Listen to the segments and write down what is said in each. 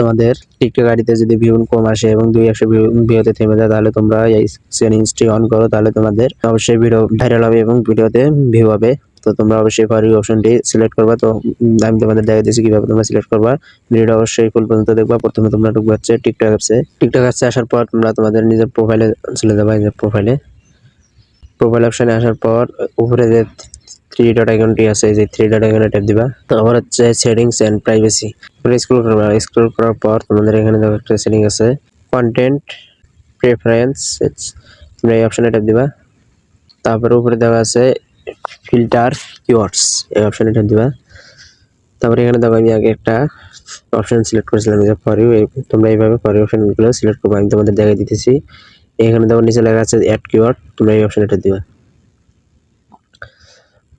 তোমাদের টিকটক গাড়িতে যদি ভিউ কম আসে এবং দুই একশো ভিউতে থেমে যায়, তাহলে তোমরা এই সেটিংসটি অন করো, তাহলে তোমাদের অবশ্যই ভিডিও ভাইরাল হবে এবং ভিডিওতে ভিউ হবে। তো তোমরা অবশ্যই ফর ইউ অপশনটি সিলেক্ট করবা। তো আমি তোমাদের দেখা দিচ্ছি কীভাবে তোমরা সিলেক্ট করবা। ভিডিওটা অবশ্যই ফুল পর্যন্ত দেখবা। প্রথমে তোমরা ঢুকবে হচ্ছে টিকটক অ্যাপসে টিকটক অ্যাপসে আসার পর তোমরা তোমাদের নিজের প্রোফাইলে চলে যাবা যে প্রোফাইলে প্রোফাইল অপশনে আসার পর উপরে যে থ্রি ডট আইকনটি আছে যে থ্রি ডট আইকনে ট্যাপ দিবা। তারপর হচ্ছে সেটিংস এন্ড প্রাইভেসি স্ক্রল করবা। স্ক্রল করার পর তোমাদের এখানে দেখো একটা সেটিং আছে। কন্টেন্ট প্রেফারেন্স তোমরা এই অপশনে ট্যাপ দিবা। তারপরে উপরে দেওয়া আছে ফিল্টার কিওয়ার্ডস এই অপশনে ট্যাপ দিবা। তারপরে এখানে দেখো আমি আগে একটা অপশন সিলেক্ট করেছিলাম যে ফর ইউ তোমরা এইভাবে ইউ অপশনগুলো সিলেক্ট করবে। আমি তোমাদের দেখাই দিতেছি। এখানে দেখো নিচে লেখা আছে অ্যাড কিওয়ার্ড তোমরা এই অপশনে ট্যাপ দিবা।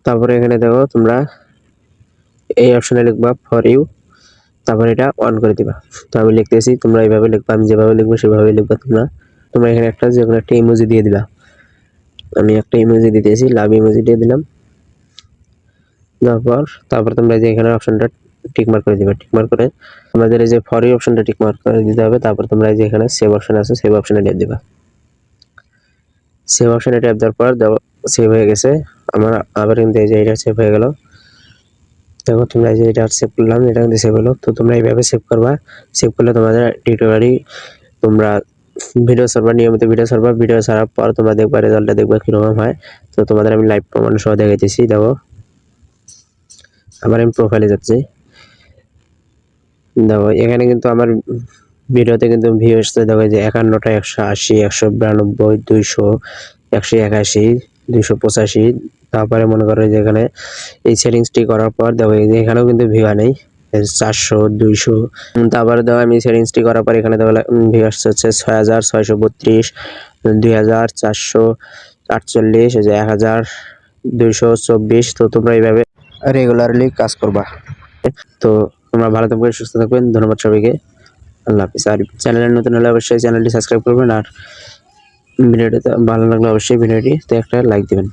তারপরে এখানে দেখো তোমরা এই অপশানে লিখবা ফর ইউ তারপরে এটা অন করে দিবা। তো আমি লিখতেছি, তোমরা এইভাবে লিখবা, আমি যেভাবে লিখব সেভাবে লিখবা তোমরা। তোমরা এখানে একটা যে কোনো একটা ইমোজি দিয়ে দিবা। আমি একটা ইমোজি দিতেছি লাভ ইমোজি দিয়ে দিলাম। দেওয়ার পর, তারপর তোমরা যে এখানে অপশনটা টিক মার্ক করে দিবা। টিক মার্ক করে তোমাদের এই যে ফরি অপশনটা টিক মার্ক করে দিতে হবে, তারপর তোমরা এই যে এখানে সেভ অপশন আছে সেভ অপশনে ট্যাপ দিবা। সেভ অপশনে ট্যাপ দেওয়ার পর সেভ হয়ে গেছে। আমার আবার কিন্তু এই যে এটা সেভ হয়ে গেল। দেখো, তোমরা যে এটা সেভ করলাম, এটা কিন্তু সেভ হলো। তো তোমরা এইভাবে সেভ করবা। সেভ করলে তোমাদের টিউটোরিয়ালই তোমরা ভিডিও সার্ভার নিয়মিত ভিডিও সার্ভার ভিডিও ছাড়ার পর তোমরা দেখবা রেজাল্টটা দেখবা কীরকম হয়। তো তোমাদের আমি লাইভ প্রমাণ সহ দেখাইতেছি, দেখো। আবার আমি প্রোফাইলে যাচ্ছি। দেখো, এখানে কিন্তু আমার ভিডিওতে কিন্তু ভিউ এসছে দেখো যে একান্নটা একশো আশি, একশো বিরানব্বই, দুইশো, একশো একাশি। দুইশো পঁচাশি। তারপরে মনে করো যে এখানে এই সেটিংসটি করার পর দেখো এখানেও কিন্তু ভিউ নেই। চারশো, দুইশো। তারপরে দেখো আমি সেটিংসটি করার পর এখানে দেখো ভিউ আসছে হচ্ছে ছয় হাজার ছয়শো বত্রিশ দুই হাজার চারশো আটচল্লিশ এক হাজার দুইশো চব্বিশ। তো তোমরা এইভাবে রেগুলারলি কাজ করবা। তো তোমরা ভালো থাকবেন সুস্থ থাকবেন ধন্যবাদ সবাইকে। আল্লাহ হাফিজ। আর চ্যানেলে নতুন হলে অবশ্যই চ্যানেলটি সাবস্ক্রাইব করবেন। আর ভিডিওটা ভালো লাগলে অবশ্যই ভিডিওটি একটা লাইক দিবেন।